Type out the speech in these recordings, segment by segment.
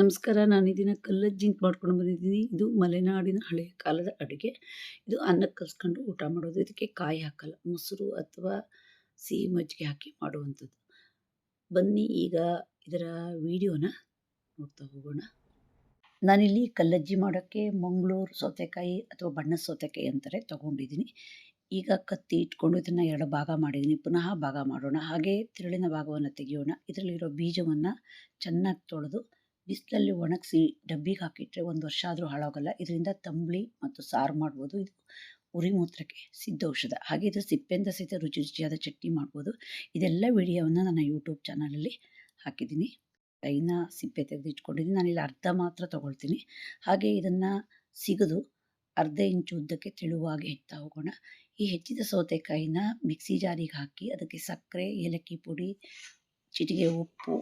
ನಮಸ್ಕಾರ, ನಾನು ಇದನ್ನು ಕಲ್ಲಜ್ಜಿ ಅಂತ ಮಾಡ್ಕೊಂಡು ಬಂದಿದ್ದೀನಿ. ಇದು ಮಲೆನಾಡಿನ ಹಳೆಯ ಕಾಲದ ಅಡುಗೆ. ಇದು ಅನ್ನಕ್ಕೆ ಕಲ್ಸ್ಕೊಂಡು ಊಟ ಮಾಡೋದು. ಇದಕ್ಕೆ ಕಾಯಿ ಹಾಕಲ್ಲ, ಮೊಸರು ಅಥವಾ ಸಿಹಿ ಮಜ್ಜಿಗೆ ಹಾಕಿ ಮಾಡುವಂಥದ್ದು. ಬನ್ನಿ, ಈಗ ಇದರ ವಿಡಿಯೋನ ನೋಡ್ತಾ ಹೋಗೋಣ. ನಾನಿಲ್ಲಿ ಕಲ್ಲಜ್ಜಿ ಮಾಡೋಕ್ಕೆ ಮಂಗಳೂರು ಸೌತೆಕಾಯಿ ಅಥವಾ ಬಣ್ಣ ಸೌತೆಕಾಯಿ ಅಂತಾರೆ ತೊಗೊಂಡಿದ್ದೀನಿ. ಈಗ ಕತ್ತಿ ಇಟ್ಕೊಂಡು ಇದನ್ನು ಎರಡು ಭಾಗ ಮಾಡಿದ್ದೀನಿ. ಪುನಃ ಭಾಗ ಮಾಡೋಣ. ಹಾಗೆ ತಿರುಳಿನ ಭಾಗವನ್ನು ತೆಗೆಯೋಣ. ಇದರಲ್ಲಿರೋ ಬೀಜವನ್ನು ಚೆನ್ನಾಗಿ ತೊಳೆದು ಬಿಸಿಲಲ್ಲಿ ಒಣಗಿಸಿ ಡಬ್ಬಿಗೆ ಹಾಕಿಟ್ರೆ ಒಂದು ವರ್ಷ ಆದರೂ ಹಾಳಾಗಲ್ಲ. ಇದರಿಂದ ತಂಬಳಿ ಮತ್ತು ಸಾರು ಮಾಡ್ಬೋದು. ಇದು ಉರಿ ಮೂತ್ರಕ್ಕೆ ಸಿದ್ಧ ಔಷಧ. ಹಾಗೆ ಇದು ಸಿಪ್ಪೆಯಿಂದ ಸಹಿತ ರುಚಿ ರುಚಿಯಾದ ಚಟ್ನಿ ಮಾಡ್ಬೋದು. ಇದೆಲ್ಲ ವಿಡಿಯೋವನ್ನು ನನ್ನ ಯೂಟ್ಯೂಬ್ ಚಾನಲಲ್ಲಿ ಹಾಕಿದ್ದೀನಿ. ಕೈನ ಸಿಪ್ಪೆ ತೆಗೆದು ಇಟ್ಕೊಂಡಿದ್ದೀನಿ ನಾನಿಲ್ಲಿ ಅರ್ಧ ಮಾತ್ರ ತೊಗೊಳ್ತೀನಿ. ಹಾಗೆ ಇದನ್ನು ಸಿಗದು ಅರ್ಧ ಇಂಚು ಉದ್ದಕ್ಕೆ ತೆಳುವಾಗಿ ಹೆಚ್ಚುತ್ತಾ ಹೋಗೋಣ. ಈ ಹೆಚ್ಚಿದ ಸೌತೆಕಾಯಿನ ಮಿಕ್ಸಿ ಜಾರಿಗೆ ಹಾಕಿ, ಅದಕ್ಕೆ ಸಕ್ಕರೆ, ಏಲಕ್ಕಿ ಪುಡಿ ಚಿಟಿಗೆ ಉಪ್ಪು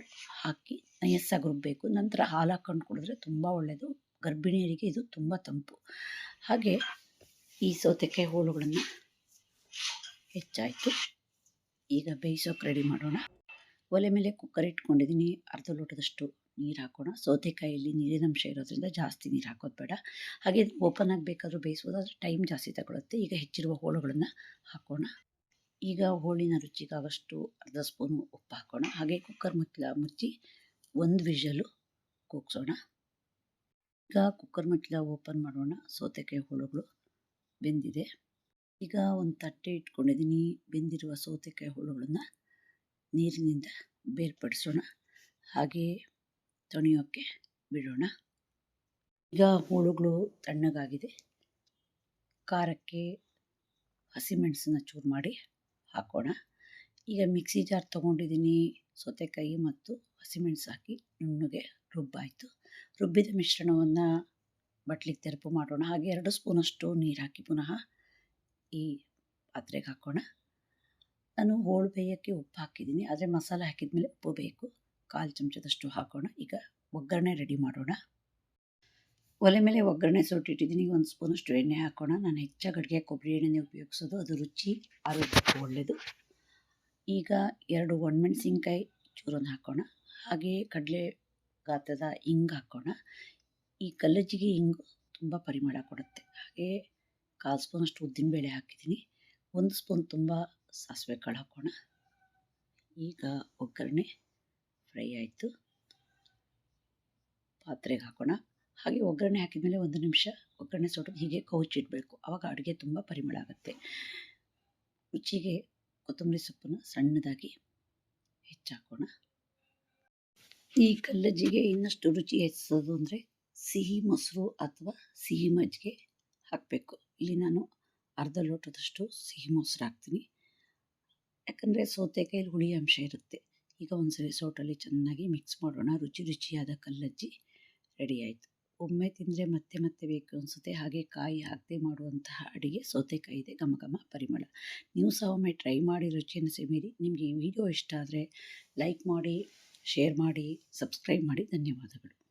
ಹಾಕಿ ನಯಸ್ಸಾಗಿ ರುಬ್ಬಬೇಕು ನಂತರ ಹಾಲು ಹಾಕ್ಕೊಂಡು ಕುಡಿದ್ರೆ ತುಂಬ ಒಳ್ಳೆಯದು ಗರ್ಭಿಣಿಯರಿಗೆ ಇದು ತುಂಬ ತಂಪು. ಹಾಗೆ ಈ ಸೌತೆಕಾಯಿ ಹೋಳುಗಳನ್ನು ಹೆಚ್ಚಾಯಿತು. ಈಗ ಬೇಯಿಸೋಕೆ ರೆಡಿ ಮಾಡೋಣ. ಒಲೆ ಮೇಲೆ ಕುಕ್ಕರ್ ಇಟ್ಕೊಂಡಿದ್ದೀನಿ. ಅರ್ಧ ಲೋಟದಷ್ಟು ನೀರು ಹಾಕೋಣ. ಸೌತೆಕಾಯಲ್ಲಿ ನೀರಿನ ಅಂಶ ಇರೋದ್ರಿಂದ ಜಾಸ್ತಿ ನೀರು ಹಾಕೋದು ಬೇಡ. ಹಾಗೆ ಓಪನ್ ಆಗಬೇಕಾದ್ರೂ ಬೇಯಿಸ್ಬೋದು. ಆದರೆ ಟೈಮ್ ಜಾಸ್ತಿ ತಗೊಳುತ್ತೆ. ಈಗ ಹೆಚ್ಚಿರುವ ಹೋಳುಗಳನ್ನು ಹಾಕೋಣ. ಈಗ ಹೋಳಿನ ರುಚಿಗಾಗಷ್ಟು ಅರ್ಧ ಸ್ಪೂನು ಉಪ್ಪು ಹಾಕೋಣ. ಹಾಗೆ ಕುಕ್ಕರ್ ಮುಚ್ಚಿ ಒಂದು ವಿಷಲು ಕೂಗ್ಸೋಣ. ಈಗ ಕುಕ್ಕರ್ ಮೆಟ್ಲ ಓಪನ್ ಮಾಡೋಣ. ಸೌತೆಕಾಯಿ ಹೋಳುಗಳು ಬೆಂದಿದೆ. ಈಗ ಒಂದು ತಟ್ಟೆ ಇಟ್ಕೊಂಡಿದ್ದೀನಿ. ಬೆಂದಿರುವ ಸೌತೆಕಾಯಿ ಹೋಳುಗಳನ್ನು ನೀರಿನಿಂದ ಬೇರ್ಪಡಿಸೋಣ. ಹಾಗೆ ತೊಣೆಯೋಕ್ಕೆ ಬಿಡೋಣ. ಈಗ ಹೋಳುಗಳು ತಣ್ಣಗಾಗಿದೆ. ಖಾರಕ್ಕೆ ಹಸಿಮೆಣಸನ್ನ ಚೂರು ಮಾಡಿ ಹಾಕೋಣ. ಈಗ ಮಿಕ್ಸಿ ಜಾರ್ ತೊಗೊಂಡಿದ್ದೀನಿ ಸೌತೆಕಾಯಿ ಮತ್ತು ಹಸಿಮೆಣಸು ಹಾಕಿ ನುಣ್ಣಗೆ ರುಬ್ಬಾಯಿತು. ರುಬ್ಬಿದ ಮಿಶ್ರಣವನ್ನು ಬಟ್ಲಿಗೆ ತೆರಪು ಮಾಡೋಣ. ಹಾಗೆ ಎರಡು ಸ್ಪೂನಷ್ಟು ನೀರು ಹಾಕಿ ಪುನಃ ಈ ಪಾತ್ರೆಗೆ ಹಾಕೋಣ. ನಾನು ಹೋಳು ಬೇಯೋಕ್ಕೆ ಉಪ್ಪು ಹಾಕಿದ್ದೀನಿ. ಆದರೆ ಮಸಾಲೆ ಹಾಕಿದ ಮೇಲೆ ಉಪ್ಪು ಬೇಕು. ಕಾಲು ಚಮಚದಷ್ಟು ಹಾಕೋಣ. ಈಗ ಒಗ್ಗರಣೆ ರೆಡಿ ಮಾಡೋಣ. ಒಲೆ ಮೇಲೆ ಒಗ್ಗರಣೆ ಸೊಟ್ಟಿಟ್ಟಿದ್ದೀನಿ ಒಂದು ಸ್ಪೂನಷ್ಟು ಎಣ್ಣೆ ಹಾಕೋಣ. ನಾನು ಹೆಚ್ಚಾಗಿ ಅಡುಗೆ ಕೊಬ್ಬರಿ ಎಣ್ಣೆನೇ ಉಪಯೋಗಿಸೋದು. ಅದು ರುಚಿ, ಆರೋಗ್ಯಕ್ಕೆ ಒಳ್ಳೆಯದು ಈಗ ಎರಡು ಒಣಮೆಣಸಿನ್ಕಾಯಿ ಚೂರನ್ನು ಹಾಕೋಣ. ಹಾಗೆಯೇ ಕಡಲೆ ಗಾತ್ರದ ಇಂಗ್ ಹಾಕೋಣ. ಈ ಕಲ್ಲಜ್ಜಿಗೆ ಇಂಗು ತುಂಬ ಪರಿಮಳ ಕೊಡುತ್ತೆ. ಹಾಗೆ ಕಾಲು ಸ್ಪೂನಷ್ಟು ಉದ್ದಿನಬೇಳೆ ಹಾಕಿದ್ದೀನಿ. ಒಂದು ಸ್ಪೂನ್ ತುಂಬ ಸಾಸಿವೆ ಕಾಳು ಹಾಕೋಣ. ಈಗ ಒಗ್ಗರಣೆ ಫ್ರೈ ಆಯಿತು. ಪಾತ್ರೆಗೆ ಹಾಕೋಣ. ಹಾಗೆ ಒಗ್ಗರಣೆ ಹಾಕಿದ ಮೇಲೆ ಒಂದು ನಿಮಿಷ ಒಗ್ಗರಣೆ ಸೊಟ್ಟು ಹೀಗೆ ಕೌಚಿಡಬೇಕು ಆವಾಗ ಅಡುಗೆ ತುಂಬ ಪರಿಮಳ ಆಗುತ್ತೆ. ರುಚಿಗೆ ಕೊತ್ತಂಬರಿ ಸೊಪ್ಪನ್ನು ಸಣ್ಣದಾಗಿ ಹೆಚ್ಚಾಕೋಣ. ಈ ಕಲ್ಲಜ್ಜಿಗೆ ಇನ್ನಷ್ಟು ರುಚಿ ಹೆಚ್ಚಿಸೋದು ಅಂದರೆ ಸಿಹಿ ಮೊಸರು ಅಥವಾ ಸಿಹಿ ಮಜ್ಜಿಗೆ ಹಾಕಬೇಕು. ಇಲ್ಲಿ ನಾನು ಅರ್ಧ ಲೋಟದಷ್ಟು ಸಿಹಿ ಮೊಸರು ಹಾಕ್ತೀನಿ. ಯಾಕಂದರೆ ಸೌತೆಕಾಯಲ್ಲಿ ಹುಳಿ ಅಂಶ ಇರುತ್ತೆ. ಈಗ ಒಂದ್ಸರಿ ಸೋಟಲ್ಲಿ ಚೆನ್ನಾಗಿ ಮಿಕ್ಸ್ ಮಾಡೋಣ. ರುಚಿ ರುಚಿಯಾದ ಕಲ್ಲಜ್ಜಿ ರೆಡಿ ಆಯಿತು. ಒಮ್ಮೆ ತಿಂದರೆ ಮತ್ತೆ ಮತ್ತೆ ಬೇಕು ಅನಿಸುತ್ತೆ. ಹಾಗೆ ಕಾಯಿ ಹಾಕದೆ ಮಾಡುವಂತಹ ಅಡುಗೆ ಸೌತೆಕಾಯಿ ಇದೆ. ಘಮ ಘಮ ಪರಿಮಳ. ನೀವು ಸಹ ಒಮ್ಮೆ ಟ್ರೈ ಮಾಡಿ ರುಚಿಯನ್ನು ಸೆಮೀರಿ. ನಿಮಗೆ ಈ ವಿಡಿಯೋ ಇಷ್ಟ ಆದರೆ ಲೈಕ್ ಮಾಡಿ. ಶೇರ್ ಮಾಡಿ ಸಬ್ಸ್ಕ್ರೈಬ್ ಮಾಡಿ ಧನ್ಯವಾದಗಳು.